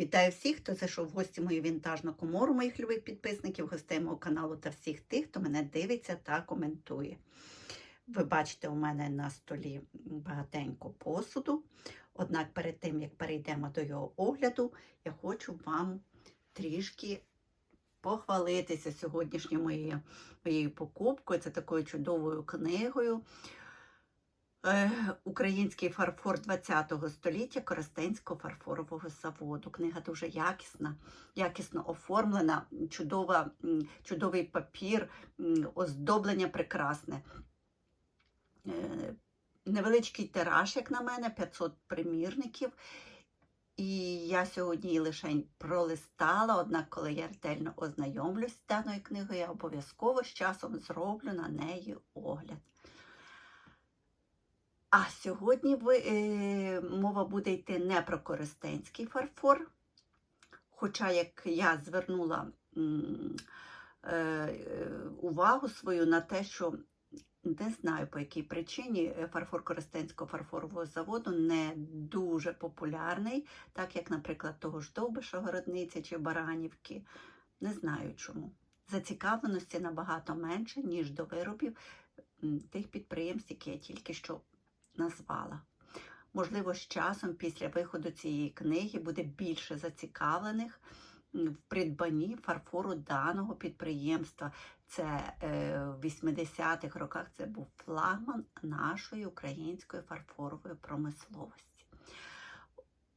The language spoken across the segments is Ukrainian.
Вітаю всіх, хто зайшов в гості мою вінтажну комору, моїх любих підписників, гостей мого каналу та всіх тих, хто мене дивиться та коментує. Ви бачите, у мене на столі багатенько посуду. Однак перед тим, як перейдемо до його огляду, я хочу вам трішки похвалитися сьогоднішньою моєю, моєю покупкою. Це такою чудовою книгою. Е, Український фарфор ХХ століття Коростенського фарфорового заводу. Книга дуже якісна, якісно оформлена, чудова, чудовий папір, оздоблення прекрасне. Е, Невеличкий тираж, як на мене, 500 примірників. І я сьогодні лише пролистала, однак, коли я ретельно ознайомлюсь з даною книгою, я обов'язково з часом зроблю на неї огляд. А сьогодні ви, е, мова буде йти не про користенський фарфор. Хоча, як я звернула е, е, увагу свою на те, що не знаю по якій причині е, фарфор Коростенського фарфорового заводу не дуже популярний, так як, наприклад, того ж Довбиша, Городниця чи Баранівки. Не знаю чому. Зацікавленості набагато менше, ніж до виробів тих підприємств, які я тільки що назвала. Можливо, з часом після виходу цієї книги буде більше зацікавлених в придбанні фарфору даного підприємства. Це е, в 80-х роках це був флагман нашої української фарфорової промисловості.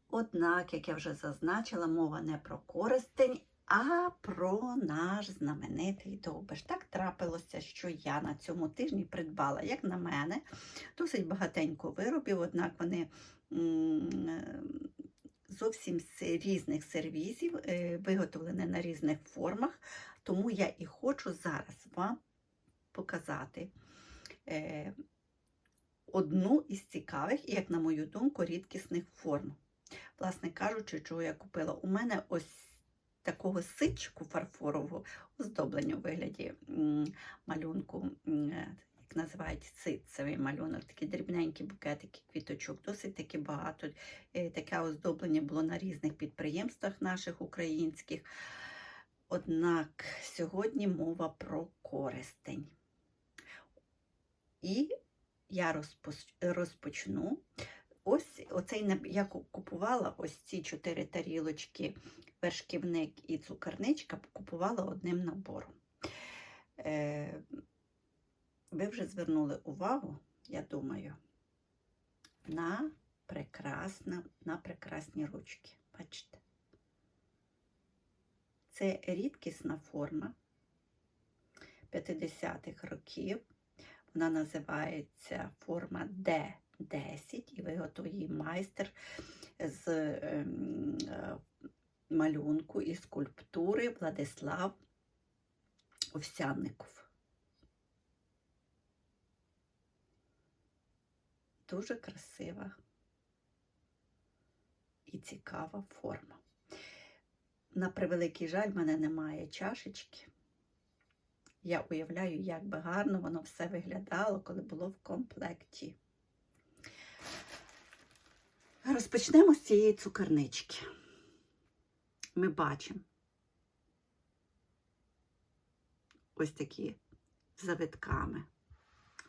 Однак, як я вже зазначила, мова не про користень, а про наш знаменитий довбиш. Так трапилося, що я на цьому тижні придбала, як на мене, досить багатенько виробів, однак вони е, зовсім з різних сервізів, е, виготовлені на різних формах. Тому я і хочу зараз вам показати е, одну із цікавих і, як на мою думку, рідкісних форм. Власне кажучи, чого я купила. У мене ось такого ситчику фарфорового оздоблення у вигляді малюнку, як називають ситцевий малюнок, такі дрібненькі букетики квіточок, досить таки багато. Е, Таке оздоблення було на різних підприємствах наших українських. Однак сьогодні мова про користень. І я розпочну. Ось оцей я купувала ось ці чотири тарілочки, вершківник і цукерничка, купувала одним набором. Е, ви вже звернули увагу, я думаю, на, прекрасна, на прекрасні ручки. Бачите? Це рідкісна форма 50-х років. Вона називається форма D10 і виготовив її майстер з ем, е, малюнку і скульптури Владислав Овсянников. Дуже красива і цікава форма. На превеликий жаль, в мене немає чашечки. Я уявляю, як би гарно воно все виглядало, коли було в комплекті. Розпочнемо з цієї цукернички. Ми бачимо ось такі завитками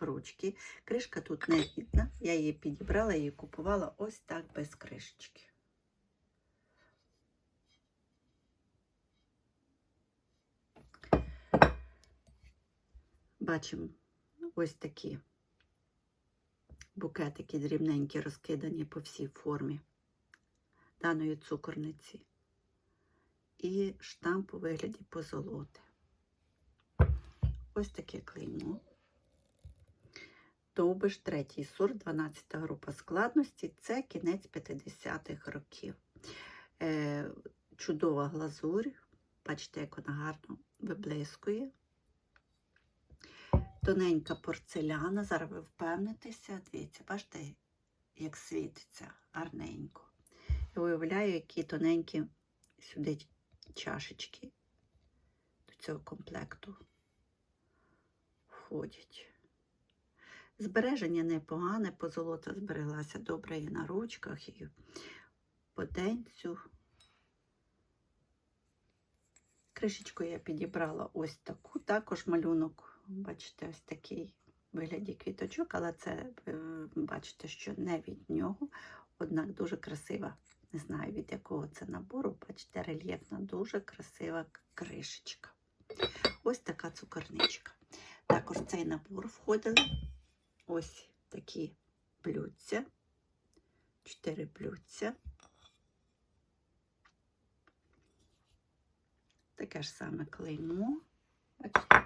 ручки. Кришка тут не видна. Я її підібрала і купувала ось так без кришечки. Бачимо ось такі букетики дрібненькі, розкидані по всій формі даної цукорниці. І штамп у вигляді позолоти. Ось таке клеймо. Довбиш третій сорт, 12 група складності. Це кінець 50-х років. Е, чудова глазурь. Бачите, як вона гарно виблискує. Тоненька порцеляна. Зараз ви впевнитеся. Дивіться, бачите, як світиться гарненько. Я уявляю, які тоненькі сюди чашечки до цього комплекту входять. Збереження непогане, позолота збереглася добре і на ручках, і по денцю. Кришечку я підібрала ось таку, також малюнок, бачите, ось такий вигляді квіточок, але це, е, бачите, що не від нього, однак дуже красива. Не знаю, від якого це набору, бачите, рельєфна, дуже красива кришечка. Ось така цукорничка. Також в цей набор входили ось такі блюдця, чотири блюдця. Таке ж саме клеймо. Бачите?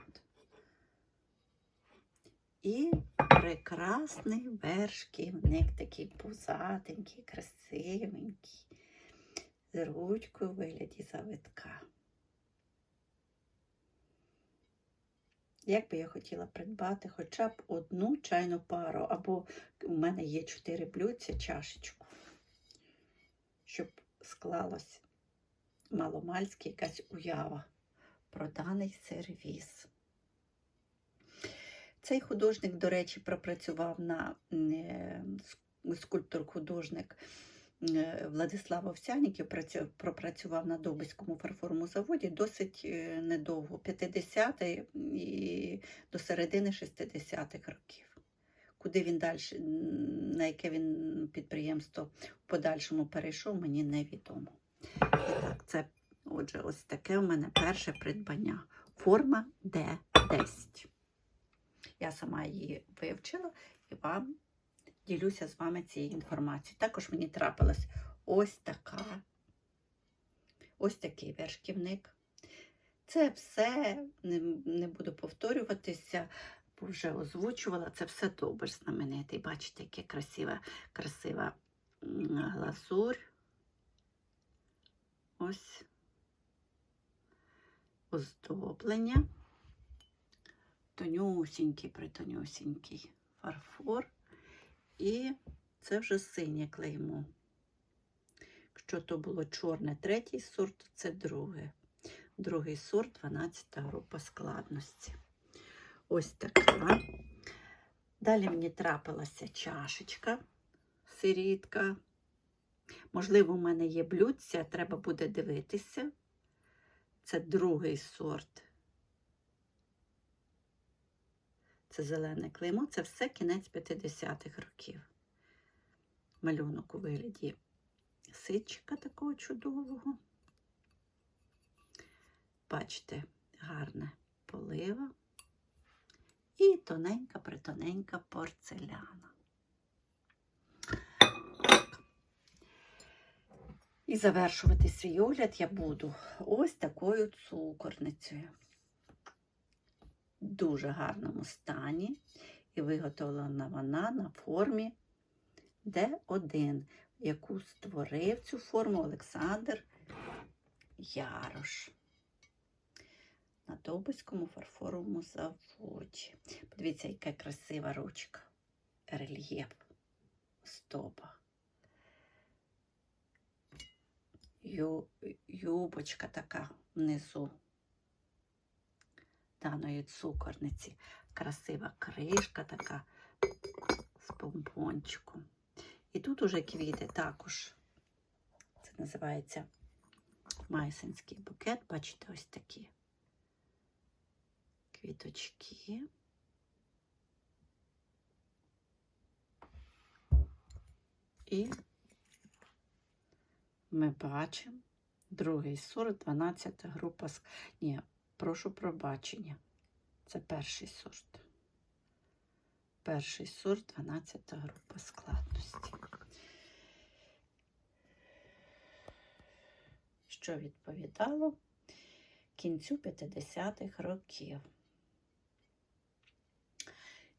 І прекрасний вершківник, такий пузатенький, красивенький, з ручкою в вигляді завитка. Як би я хотіла придбати хоча б одну чайну пару, або у мене є чотири блюдця, чашечку, щоб склалось маломальська якась уява про даний сервіс. Цей художник, до речі, пропрацював на е, скульптор-художник е, Владислав Овсяніків працю- пропрацював на Довбиському фарфоровому заводі досить е, недовго, 50-ті і до середини 60-х років. Куди він далі, на яке він підприємство в подальшому перейшов, мені невідомо. І так, це, отже, ось таке у мене перше придбання. Форма Д10. Я сама її вивчила і вам ділюся з вами цією інформацією. Також мені трапилась ось така, ось такий вершківник. Це все, не, не буду повторюватися, бо вже озвучувала. Це все довбиш знаменитий. Бачите, яке красива, красива глазурь. Ось оздоблення. Тонюсінький, притонюсінький фарфор. І це вже синє клеймо. Якщо то було чорне третій сорт, це друге. Другий сорт 12 група складності. Ось така. Далі мені трапилася чашечка, сирітка. Можливо, у мене є блюдця, треба буде дивитися. Це другий сорт. Це зелене клеймо, це все кінець 50-х років. Малюнок у вигляді ситчика такого чудового. Бачите, гарне полива і тоненька притоненька порцеляна. І завершувати свій огляд я буду ось такою цукорницею. Дуже гарному стані. І виготовлена вона на формі Д1, яку створив цю форму Олександр Ярош на Довбиському фарфоровому заводі. Подивіться, яка красива ручка, рельєф, стопа. Юбочка така внизу даної цукорниці. Красива кришка така з помпончиком. І тут уже квіти також. Це називається майсинський букет. Бачите, ось такі квіточки. І ми бачимо другий сорт, 12 група. Ні, прошу пробачення. Це перший сорт. Перший сорт, 12 група складності. Що відповідало кінцю 50-х років.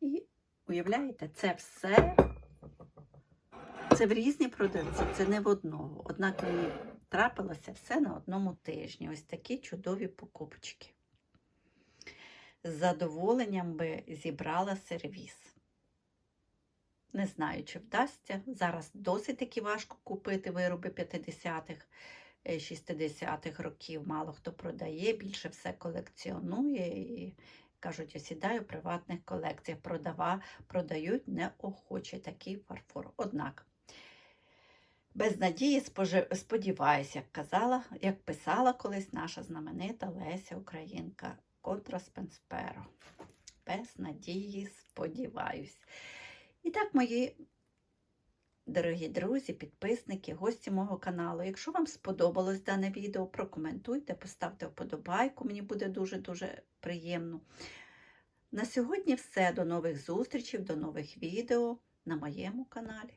І уявляєте, це все це в різні продавці, це не в одного. Мені трапилося все на одному тижні. Ось такі чудові покупочки. З задоволенням би зібрала сервіс. Не знаю, чи вдасться. Зараз досить таки важко купити вироби 50-х, е, 60-х років. Мало хто продає, більше все колекціонує. І кажуть, осідаю в приватних колекціях. Продава, продають неохоче такий фарфор. Однак Без надії сподіваюсь, як казала, як писала колись наша знаменита Леся Українка контра Спенсперо. Без надії сподіваюсь. І так, мої дорогі друзі, підписники, гості мого каналу. Якщо вам сподобалось дане відео, прокоментуйте, поставте вподобайку, мені буде дуже-дуже приємно. На сьогодні все. До нових зустрічей, до нових відео на моєму каналі.